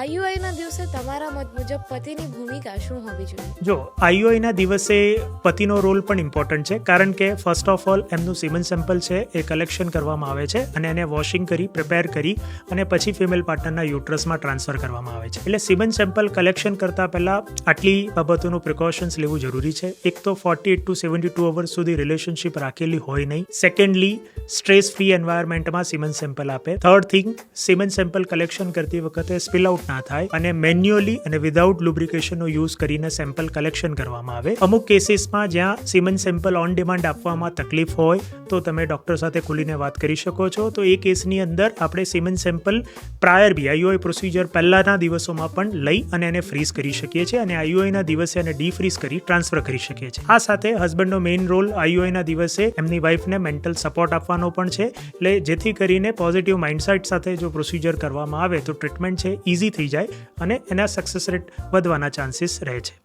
આઈયુઆઈના દિવસે તમારા મત મુજબ પતિની ભૂમિકા શું હોવી જોઈએ? જો આઈઓઆઈના દિવસે પતિનો રોલ પણ ઇમ્પોર્ટન્ટ છે, કારણ કે ફર્સ્ટ ઓફ ઓલ એમનું સિમન સેમ્પલ છે, એ કલેક્શન કરવામાં આવે છે અને એને વોશિંગ કરી પ્રિપેર કરી અને પછી ફિમેલ પાર્ટનરના યુટ્રસમાં ટ્રાન્સફર કરવામાં આવે છે. એટલે સિમન સેમ્પલ કલેક્શન કરતાં પહેલાં આટલી બાબતોનું પ્રિકોશન્સ લેવું જરૂરી છે. એક તો forty eight to seventy two hours સુધી રિલેશનશિપ રાખેલી હોય નહીં. સેકન્ડલી સ્ટ્રેસ ફ્રી એન્વાયરમેન્ટમાં સિમન સેમ્પલ આપે. Third thing semen sample collection કરતી વખતે સ્પિલ આઉટ ના થાય અને મેન્યુઅલી અને વિધાઉટ લુબ્રિકેશનનો યુઝ કરીને સેમ્પલ કલેક્શન કરવામાં આવે. અમુક કેસીસમાં જ્યાં સિમન સેમ્પલ ઓન ડિમાન્ડ આપવામાં તકલીફ હોય, તો તમે ડૉક્ટર સાથે ખુલીને વાત કરી શકો છો. તો એ કેસની અંદર આપણે semen sample prior B IOI procedure પહેલાંના દિવસોમાં પણ લઈ અને એને ફ્રીઝ કરી શકીએ છીએ અને આઈઓઆઈના દિવસે એને ડીફ્રીઝ કરી ટ્રાન્સફર કરી શકીએ છીએ. આ સાથે હસબન્ડનો મેઇન રોલ આઈઓઆઈના દિવસે એમની વાઈફને મેન્ટલ સપોર્ટ આપવાનો પણ છે. એટલે જેથી કરીને પોઝિટિવ માઇન્ડસેટ સાથે જો પ્રોસિજર કરવામાં આવે તો ટ્રીટમેન્ટ છે ઇઝી થઈ જાય અને એના સક્સેસ રેટ વધવાના ચાન્સીસ રહે છે.